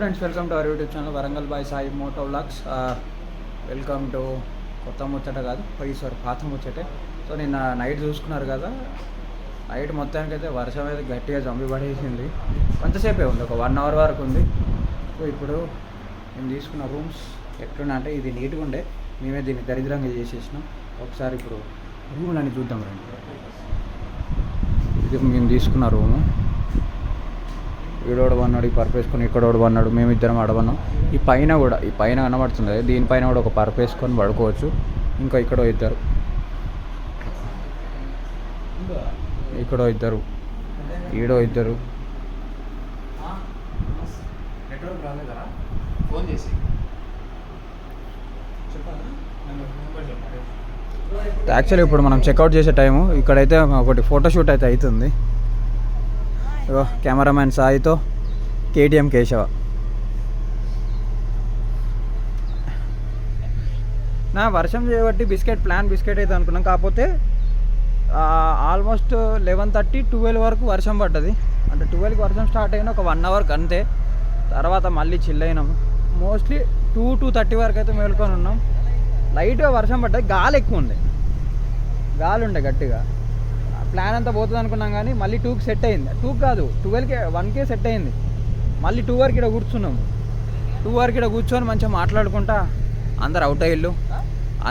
Friends welcome to our YouTube channel Warangal boy Sai moto vlogs welcome to కొత్త ముచ్చట కాదు పోయి sir పాత ముచ్చటే. సో నిన్న నైట్ చూసుకున్నారు కదా నైట్ మొత్తానికి అయితే వర్షం అయితే గట్టిగా జంబి పడేసింది. కొంతసేపే ఉంది ఒక వన్ అవర్ వరకు ఉంది. సో ఇప్పుడు మేము తీసుకున్న రూమ్స్ ఎట్లున్నా అంటే ఇది నీట్గా ఉండే. మేమే దీన్ని దరిద్రంగా చేసేసినాం. ఒకసారి ఇప్పుడు రూమ్లని చూద్దాం రండి. ఇది మేము తీసుకున్న రూము ఈడోడు పన్నాడు ఈ పరుపు వేసుకొని ఇక్కడోడు పన్నాడు మేమిద్దరం అడవన్నాం ఈ పైన కూడా ఈ పైన కనబడుతుంది దీనిపైన కూడా ఒక పరుపు వేసుకొని పడుకోవచ్చు. ఇంకా ఇక్కడో ఇద్దరు. ఇక్కడో ఇద్దరు. ఈడో ఇద్దరు. ఫోన్ చేసి యాక్చువల్లీ ఇప్పుడు మనం చెక్అవుట్ చేసే టైము ఇక్కడైతే ఒకటి ఫోటోషూట్ అయితే అవుతుంది. ఇగో కెమెరామ్యాన్ సాయితో కేటీఎం కేశవ. నా వర్షం చేయబట్టి బిస్కెట్ ప్లాన్ బిస్కెట్ అయితే అనుకున్నాం. కాకపోతే ఆల్మోస్ట్ లెవెన్ థర్టీ ట్వెల్వ్ వరకు వర్షం పడ్డది. అంటే ట్వెల్వ్కి వర్షం స్టార్ట్ అయిన ఒక వన్ అవర్కి అంతే. తర్వాత మళ్ళీ చిల్ అయినాము మోస్ట్లీ టూ టూ థర్టీ వరకు అయితే మేలుకొని ఉన్నాం. లైట్గా వర్షం పడ్డది. గాలి ఎక్కువ ఉంది. గాలి ఉండే గట్టిగా. ప్లాన్ అంతా పోతుంది అనుకున్నాం కానీ మళ్ళీ టూకి సెట్ అయింది. టూ కాదు ట్వెల్వ్కి వన్కే సెట్ అయింది. మళ్ళీ టూ వరకు ఇక్కడ కూర్చున్నాము టూ వరకు ఇక్కడ కూర్చొని మంచిగా మాట్లాడుకుంటా అందరు అవుట్ అయ్యిళ్ళు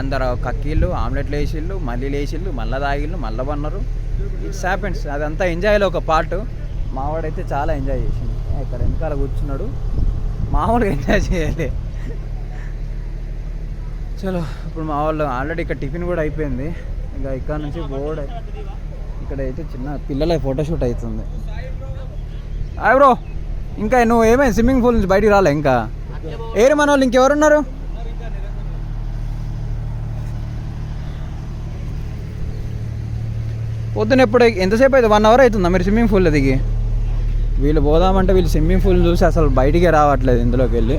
అందరు కక్కిళ్ళు ఆమ్లెట్లు వేసిళ్ళు మళ్ళీ లేచిళ్ళు మళ్ళీ తాగిళ్ళు మళ్ళీ పన్నారు. ఇట్స్ హ్యాపెన్స్ అదంతా ఎంజాయ్లో ఒక పార్ట్. మావాడైతే చాలా ఎంజాయ్ చేసింది ఇక్కడ వెనకాల కూర్చున్నాడు. మామూలుగా ఎంజాయ్ చేయాలి. చలో ఇప్పుడు మా వాళ్ళు ఆల్రెడీ ఇక్కడ టిఫిన్ కూడా అయిపోయింది. ఇంకా ఇక్కడ నుంచి బోర్డ్ ఇక్కడ అయితే చిన్న పిల్లల ఫోటోషూట్ అవుతుంది. బ్రో. ఇంకా నువ్వు ఏమైంది? స్విమ్మింగ్ పూల్ నుంచి బయటికి రాలే ఇంకా? ఏరు మన వాళ్ళు ఇంకెవరున్నారు? పొద్దున ఎప్పుడు ఎంతసేపు అయితే? వన్ అవర్ అవుతుందా మీరు స్విమ్మింగ్ పూల్లో దిగి? వీళ్ళు పోదామంటే వీళ్ళు స్విమ్మింగ్ పూల్ చూసి అసలు బయటికే రావట్లేదు ఇందులోకి వెళ్ళి.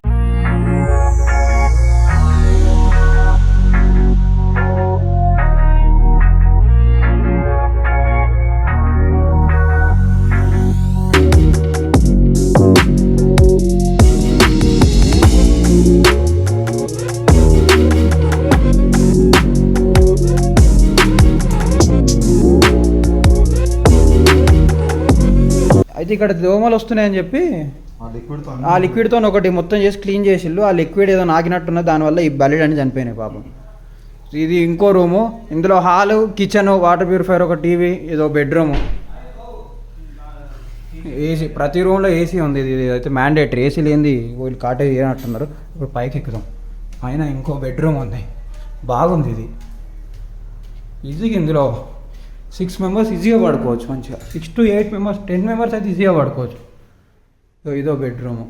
అయితే ఇక్కడ దోమలు వస్తున్నాయని చెప్పి ఆ లిక్విడ్తో ఒకటి మొత్తం చేసి క్లీన్ చేసిళ్ళు. ఆ లిక్విడ్ ఏదో నాకినట్టున్నది దానివల్ల ఈ బలిడ్ అని చనిపోయినాయి పాపం. ఇది ఇంకో రూము. ఇందులో హాలు కిచెన్ వాటర్ ప్యూరిఫైర్ ఒక టీవీ ఏదో బెడ్రూము ఏసీ ప్రతి రూమ్లో ఏసీ ఉంది. ఇది ఇది అయితే మ్యాండేటరీ ఏసీ లేనిది వీళ్ళు కాటేజ్ చేయనట్టున్నారు. ఇప్పుడు పైకి ఎక్కుదాం. పైన ఇంకో బెడ్రూమ్ ఉంది. బాగుంది ఇది. ఈజీగా ఇందులో సిక్స్ మెంబర్స్ ఈజీగా పడుకోవచ్చు మంచిగా. Six to eight members ten members అయితే ఈజీగా పడుకోవచ్చు ఇదో ఇదో బెడ్రూము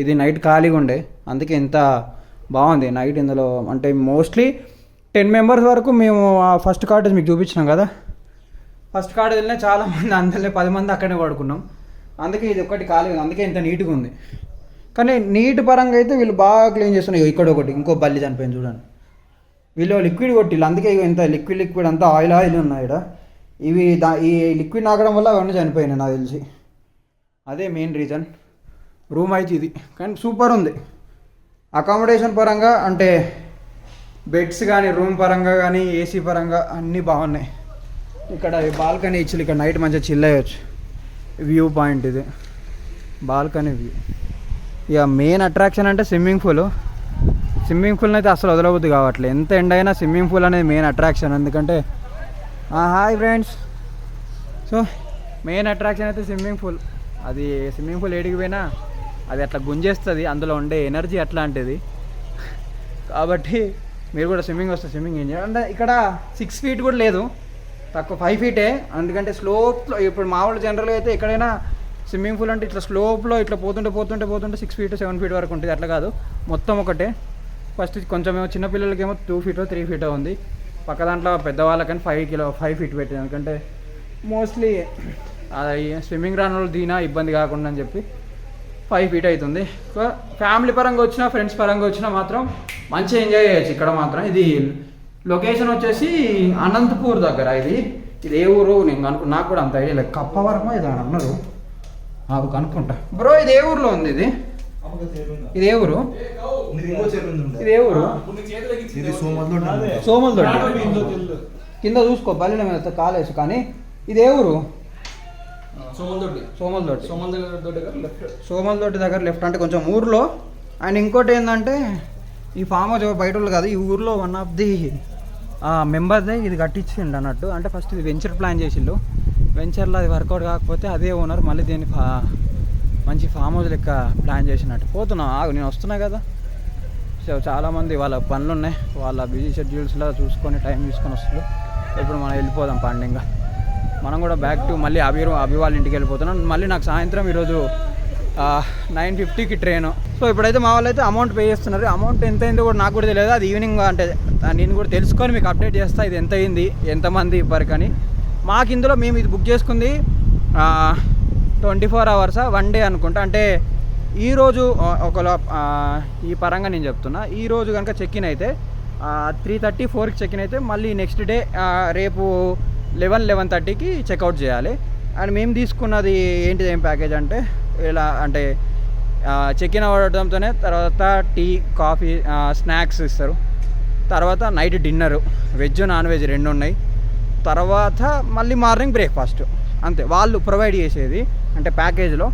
ఇది నైట్ ఖాళీగా ఉండే. అందుకే ఇంత బాగుంది నైట్ ఇందులో. అంటే మోస్ట్లీ టెన్ మెంబర్స్ వరకు మేము ఆ ఫస్ట్ కాటేజ్ మీకు చూపించినాం కదా. ఫస్ట్ కాటేజ్ చాలా చాలామంది అందరిలో పది మంది అక్కడే పడుకున్నాం. అందుకే ఇది ఒకటి ఖాళీ ఉంది. అందుకే ఇంత నీట్గా ఉంది. కానీ నీట్ పరంగా అయితే వీళ్ళు బాగా క్లీన్ చేస్తున్నారు. ఇక్కడ ఒకటి ఇంకో బల్లి చనిపోయింది చూడండి. వీళ్ళు లిక్విడ్ కొట్టిళ్ళు అందుకే ఇంత లిక్విడ్ లిక్విడ్ అంతా ఆయిల్ ఆయిల్ ఉన్నాయి ఇక్కడ ఇవి దా ఈ లిక్విడ్ నాగడం వల్ల అవన్నీ చనిపోయినాయి నాకు తెలిసి. అదే మెయిన్ రీజన్. రూమ్ అయితే ఇది. కానీ సూపర్ ఉంది. అకామిడేషన్ పరంగా అంటే బెడ్స్ కానీ రూమ్ పరంగా కానీ ఏసీ పరంగా అన్నీ బాగున్నాయి. ఇక్కడ బాల్కనీ ఇచ్చి ఇక్కడ నైట్ మంచిగా చిల్ అయ్యొచ్చు. వ్యూ పాయింట్ ఇది. Balcony view. ఇక మెయిన్ అట్రాక్షన్ అంటే స్విమ్మింగ్ పూల్. స్విమ్మింగ్ పూల్ని అయితే అసలు వదలవద్దు కావట్లేదు. ఎంత ఎండ అయినా స్విమ్మింగ్ పూల్ అనేది మెయిన్ అట్రాక్షన్ ఎందుకంటే hi friends so main attraction అయితే స్విమ్మింగ్ పూల్. అది స్విమ్మింగ్ పూల్ ఏడికి పోయినా అది అట్లా గుంజేస్తుంది. అందులో ఉండే ఎనర్జీ అట్లాంటిది. కాబట్టి మీరు కూడా స్విమ్మింగ్ వస్తే స్విమ్మింగ్ ఎంజాయ్ అంటే ఇక్కడ సిక్స్ ఫీట్ కూడా లేదు. తక్కువ ఫైవ్ ఫీటే ఎందుకంటే స్లోప్లో ఇప్పుడు మామూలు జనరల్గా అయితే ఎక్కడైనా స్విమ్మింగ్ పూల్ అంటే ఇట్లా స్లోప్లో ఇట్లా పోతుంటే పోతుంటే పోతుంటే సిక్స్ ఫీట్ సెవెన్ ఫీట్ వరకు ఉంటుంది. అట్లా కాదు. మొత్తం ఒకటే. ఫస్ట్ కొంచెం ఏమో చిన్నపిల్లలకేమో టూ ఫీటో త్రీ ఫీటో ఉంది. పక్క దాంట్లో పెద్దవాళ్ళకని ఫైవ్ కిలో ఫైవ్ ఫీట్ పెట్టింది ఎందుకంటే మోస్ట్లీ అది స్విమ్మింగ్ రాని వాళ్ళు దీనా ఇబ్బంది కాకుండా అని చెప్పి ఫైవ్ ఫీట్ అవుతుంది ఫ్యామిలీ పరంగా వచ్చినా ఫ్రెండ్స్ పరంగా వచ్చినా మాత్రం మంచిగా ఎంజాయ్ చేయొచ్చు ఇక్కడ మాత్రం. ఇది లొకేషన్ వచ్చేసి అనంతపూర్ దగ్గర. ఇది ఇది ఏ ఊరు? నేను అనుకు నాకు కూడా అంత ఐడియా లేదు. కప్పవరమో ఇది అని అన్నారు. నాకు కనుక్కుంటా. బ్రో ఇది ఏ ఊర్లో ఉంది ఇది? ఇది ఏ ఊరు? ఇది సోమల్దొడ్డి సోమల్ కింద చూసుకో మీద కాలేసు కానీ. ఇది ఏ ఊరు? సోమల్ దొడ్డి సోమల్ దొడ్డి సోమల్ దగ్గర లెఫ్ట్ సోమల్ దొడ్డి దగ్గర లెఫ్ట్ అంటే కొంచెం ఊర్లో. అండ్ ఇంకోటి ఏంటంటే ఈ ఫామ్ హౌస్ బయట వాళ్ళు కాదు ఈ ఊర్లో వన్ ఆఫ్ ది మెంబర్దే ఇది కట్టించిండు అన్నట్టు. అంటే ఫస్ట్ ఇది వెంచర్ ప్లాన్ చేసిండు. వెంచర్లో అది వర్కౌట్ కాకపోతే అదే ఓనర్ మళ్ళీ దీన్ని ఫా- మంచి ఫామ్ హౌస్ లెక్క ప్లాన్ చేసినట్టు. పోతున్నా ఆగు నేను వస్తున్నా కదా. సో చాలామంది వాళ్ళ పనులు ఉన్నాయి వాళ్ళ బిజీ షెడ్యూల్స్లో చూసుకొని టైం తీసుకొని వస్తారు. ఇప్పుడు మనం వెళ్ళిపోదాం పండింగా. మనం కూడా బ్యాక్ టు మళ్ళీ అభి అభి వాళ్ళ ఇంటికి వెళ్ళిపోతున్నాం. మళ్ళీ నాకు సాయంత్రం ఈరోజు నైన్ ఫిఫ్టీకి ట్రైన్ సో ఇప్పుడైతే మా వాళ్ళు అయితే అమౌంట్ పే చేస్తున్నారు. అమౌంట్ ఎంత అయిందో కూడా నాకు కూడా తెలియదు. అది ఈవినింగ్ అంటే నేను కూడా తెలుసుకొని మీకు అప్డేట్ చేస్తా. ఇది ఎంత అయింది? ఎంతమంది వరకు అని మాకు ఇందులో మేము ఇది బుక్ చేసుకుంది ట్వంటీ ఫోర్ అవర్సా వన్ డే అనుకుంటా. అంటే ఈరోజు ఒకవేళ ఈ పరంగా నేను చెప్తున్నా. ఈరోజు కనుక చెక్ ఇన్ అయితే త్రీ థర్టీ ఫోర్కి చెక్ ఇన్ అయితే మళ్ళీ నెక్స్ట్ డే రేపు లెవెన్ లెవెన్ థర్టీకి చెక్అవుట్ చేయాలి. అండ్ మేము తీసుకున్నది ఏంటిది ఏం ప్యాకేజ్ అంటే ఇలా అంటే చెక్ ఇన్ అవ్వడంతోనే తర్వాత టీ కాఫీ స్నాక్స్ ఇస్తారు. తర్వాత night dinner veg non veg రెండు ఉన్నాయి. తర్వాత మళ్ళీ మార్నింగ్ బ్రేక్ఫాస్ట్ అంతే. వాళ్ళు ప్రొవైడ్ చేసేది అంటే ప్యాకేజ్లో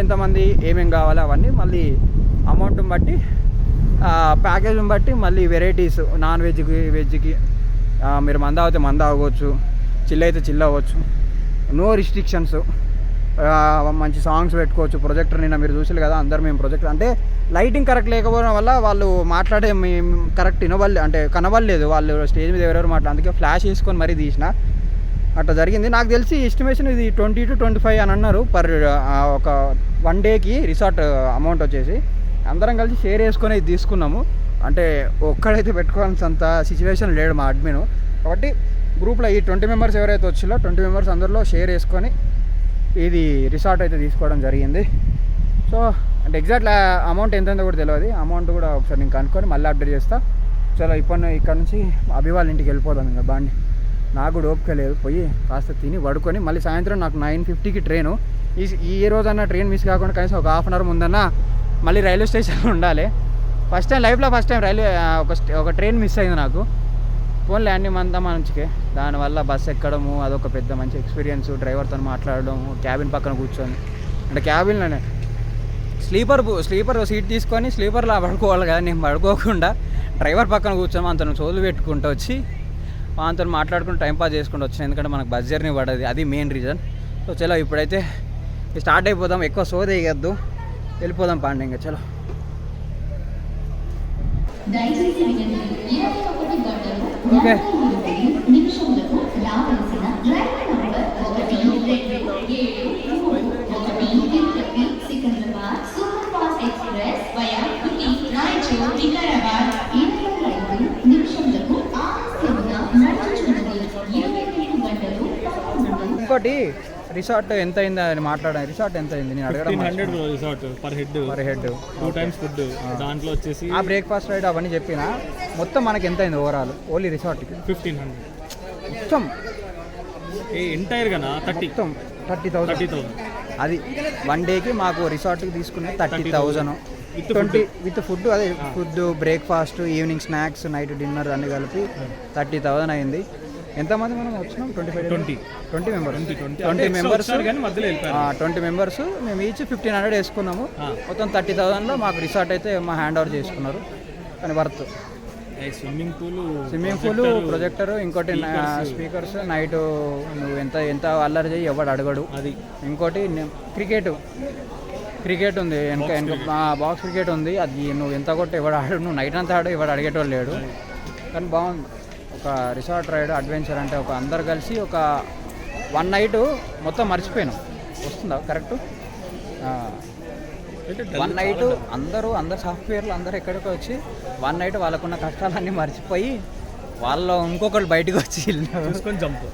ఎంతమంది ఏమేమి కావాలో అవన్నీ మళ్ళీ అమౌంట్ని బట్టి ప్యాకేజ్ని బట్టి మళ్ళీ వెరైటీస్ నాన్ వెజ్కి వెజ్కి మీరు మంద అవుతే మంద అవ్వచ్చు చిల్ అయితే చిల్ అవ్వచ్చు. No restrictions. మంచి సాంగ్స్ పెట్టుకోవచ్చు. ప్రొజెక్టర్ నిన్న మీరు చూసారు కదా అందరు మేము ప్రొజెక్టర్. అంటే లైటింగ్ కరెక్ట్ లేకపోవడం వల్ల వాళ్ళు మాట్లాడే మేము కరెక్ట్ వినవల్లే అంటే కనవలేదు వాళ్ళు స్టేజ్ మీద ఎవరెవరు మాట్లాడు అందుకే ఫ్లాష్ వేసుకొని మరీ తీసిన. అట్లా జరిగింది. నాకు తెలిసి ఎస్టిమేషన్ ఇది ట్వంటీ టు ట్వంటీ ఫైవ్ అని అన్నారు. పర్ ఒక వన్ డేకి రిసార్ట్ అమౌంట్ వచ్చేసి. అందరం కలిసి షేర్ చేసుకొని ఇది తీసుకున్నాము. అంటే ఒక్కడైతే పెట్టుకోవాల్సినంత సిచ్యువేషన్ లేడు మా అడ్మిన్. కాబట్టి గ్రూప్లో ఈ ట్వంటీ మెంబర్స్ ఎవరైతే వచ్చిలో ట్వంటీ మెంబర్స్ అందరిలో షేర్ చేసుకొని ఇది రిసార్ట్ అయితే తీసుకోవడం జరిగింది. సో అంటే ఎగ్జాక్ట్ అమౌంట్ ఎంత కూడా తెలియదు అమౌంట్ కూడా ఒకసారి నేను కనుక్కొని మళ్ళీ అప్డేట్ చేస్తా. చలో ఇప్పటి ఇక్కడ నుంచి అభివాళ్ళ ఇంటికి వెళ్ళిపోదాం ఇంకా బాండి. నాకు కూడా ఓపిక లేదు. పోయి కాస్త తిని పడుకొని మళ్ళీ సాయంత్రం నాకు నైన్ ఫిఫ్టీకి ట్రైను. ఈ ఈ రోజన్నా ట్రైన్ మిస్ కాకుండా కనీసం ఒక హాఫ్ అన్ అవర్ ముందన్నా మళ్ళీ రైల్వే స్టేషన్లో ఉండాలి. ఫస్ట్ టైం లైఫ్లో ఫస్ట్ టైం రైల్వే ఒక ఒక ట్రైన్ మిస్ అయింది నాకు. ఫోన్ అన్ని మంతా మంచికే. దానివల్ల బస్సు ఎక్కడము అదొక పెద్ద మంచి ఎక్స్పీరియన్స్. డ్రైవర్తో మాట్లాడడం క్యాబిన్ పక్కన కూర్చొని. అంటే క్యాబిన్లోనే స్లీపర్ స్లీపర్ సీట్ తీసుకొని స్లీపర్లో పడుకోవాలి కదా నేను పడుకోకుండా డ్రైవర్ పక్కన కూర్చొని అంతను చోలు పెట్టుకుంటూ వచ్చి వాళ్ళతో మాట్లాడుకుంటూ టైం పాస్ చేసుకుంటూ వచ్చిన. ఎందుకంటే మనకు బస్ జర్నీ పడది. అది మెయిన్ రీజన్. సో చలో ఇప్పుడైతే స్టార్ట్ అయిపోదాం. ఎక్కువ సోద వేయద్దు. వెళ్ళిపోదాం పాండి ఇంకా. చలో. ఓకే. నిమిషములకు రావాల్సిన రైలు నంబర్ ఒకటి రెండు ఏడు ఇంకోటి రిసార్ట్ ఎంత అయింది అని మాట్లాడాను. రిసార్ట్ ఎంత అయింది నేను అడగడం hundred resort per head. Per head. Two times food. దాంట్లో వచ్చేసి ఆ బ్రేక్ఫాస్ట్ రైడ్ అవన్నీ చెప్పిన మొత్తం మనకి ఎంత అయింది ఓవరాల్? ఓన్లీ రిసార్ట్కి? Fifteen hundred. మొత్తం. ఏ ఎంటైర్ గానా థర్టీ. మొత్తం థర్టీ థర్టీ థౌసండ్. థౌసండ్ అది వన్ డేకి మాకు రిసార్ట్కి తీసుకునే thirty 30,000. Thousand twenty. With food అదే food breakfast evening snacks night dinner అన్ని కలిపి థర్టీ థౌజండ్ అయింది. ఎంతమంది మనం వచ్చినాం? Twenty five twenty. Twenty members twenty members twenty members మేము ఈచ్ ఫిఫ్టీన్ హండ్రెడ్ వేసుకున్నాము. మొత్తం థర్టీ థౌజండ్లో మాకు రిసార్ట్ అయితే మా హ్యాండ్ ఓవర్ చేసుకున్నారు. కానీ worth. Swimming pool swimming pool projector ఇంకోటి స్పీకర్స్ నైట్ నువ్వు ఎంత ఎంత అల్లరి చేయి ఎవడు అడగడు. అది. ఇంకోటి క్రికెట్. క్రికెట్ ఉంది. వెనక వెనక బాక్స్ క్రికెట్ ఉంది. అది నువ్వు ఎంత కొట్టి ఎవడు ఆడు నువ్వు నైట్ అంతా ఆడు ఎవడు అడిగేటోళ్ళు లేడు. కానీ బాగుంది. ఒక రిసార్ట్ రైడ్ అడ్వెంచర్ అంటే ఒక అందరు కలిసి ఒక వన్ నైట్ మొత్తం మర్చిపోయినాం. వస్తుందా? కరెక్ట్? వన్ నైట్ అందరూ అందరు సాఫ్ట్వేర్లు అందరూ ఎక్కడికి వచ్చి వన్ నైట్ వాళ్ళకున్న కష్టాలన్నీ మర్చిపోయి వాళ్ళు ఇంకొకరు బయటకు వచ్చి చూసుకొని జంప్.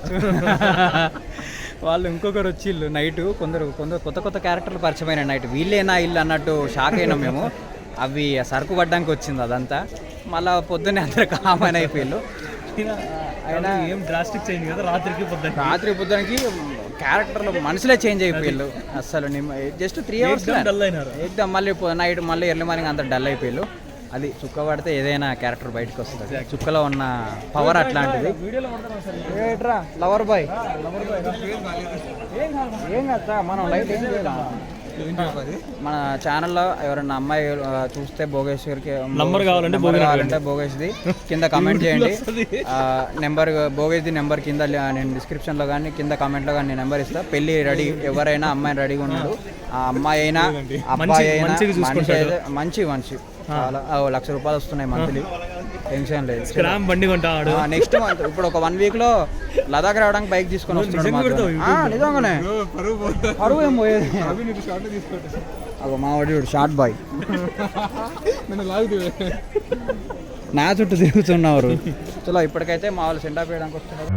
వాళ్ళు ఇంకొకరు వచ్చిళ్ళు నైట్ కొందరు కొందరు కొత్త కొత్త క్యారెక్టర్లు పరిచయమైన నైట్. వీళ్ళేనా ఇల్లు అన్నట్టు షాక్ అయినాం మేము. అవి సరుకు పడ్డానికి వచ్చింది అదంతా. మళ్ళీ పొద్దున్నే అందరు కామన్ అయిపోయిళ్ళు. అయినా ఏం డ్రాస్టిక్ చేంజ్ కదా రాత్రికి పొద్దున్న. రాత్రి పొద్దునకి క్యారెక్టర్లు మనుషులే చేంజ్ అయిపోయిళ్ళు అసలు జస్ట్ త్రీ అవర్స్ అయినారు. ఏకదం మళ్ళీ నైట్ మళ్ళీ ఎర్లీ మార్నింగ్ అంత డల్ అయిపోయిళ్ళు అది చుక్క పడితే ఏదైనా క్యారెక్టర్ బయటకు వస్తుంది. చుక్కలో ఉన్న పవర్ అట్లాంటిది. లవర్ బాయ్ ఏం కదా మనం లైట్ ఏం చేయాలి. మన ఛానల్లో ఎవరైనా అమ్మాయి చూస్తే భోగేశ్వర్కి నంబర్ కావాలంటే కావాలంటే భోగేష్ది కింద కామెంట్ చేయండి. నెంబర్ భోగేష్ది నెంబర్ కింద నేను డిస్క్రిప్షన్లో కానీ కింద కామెంట్లో కానీ నేను నెంబర్ ఇస్తా. పెళ్ళి రెడీ ఎవరైనా అమ్మాయి రెడీగా ఉన్నాడు. ఆ అమ్మాయి అయినా అబ్బాయి అయినా మనిషి మంచి మంచి చాలా లక్ష రూపాయలు వస్తున్నాయి మంత్లీ టెన్షన్ లేదు. స్క్రామ్ బండి కొంటాడు. నెక్స్ట్ మంత్ ఇప్పుడు ఒక వన్ వీక్లో లదాఖ్ రావడానికి బైక్ తీసుకొని వస్తున్నాడు నిజంగానే. పరువు ఏం పోయేది? అగో మా వాడు షార్ట్ బాయ్ నా చుట్టూ తిరుగుతున్నారు. చలో ఇప్పటికైతే మా వాళ్ళు సెండ్ ఆఫ్ చేయడానికి వస్తున్నారు.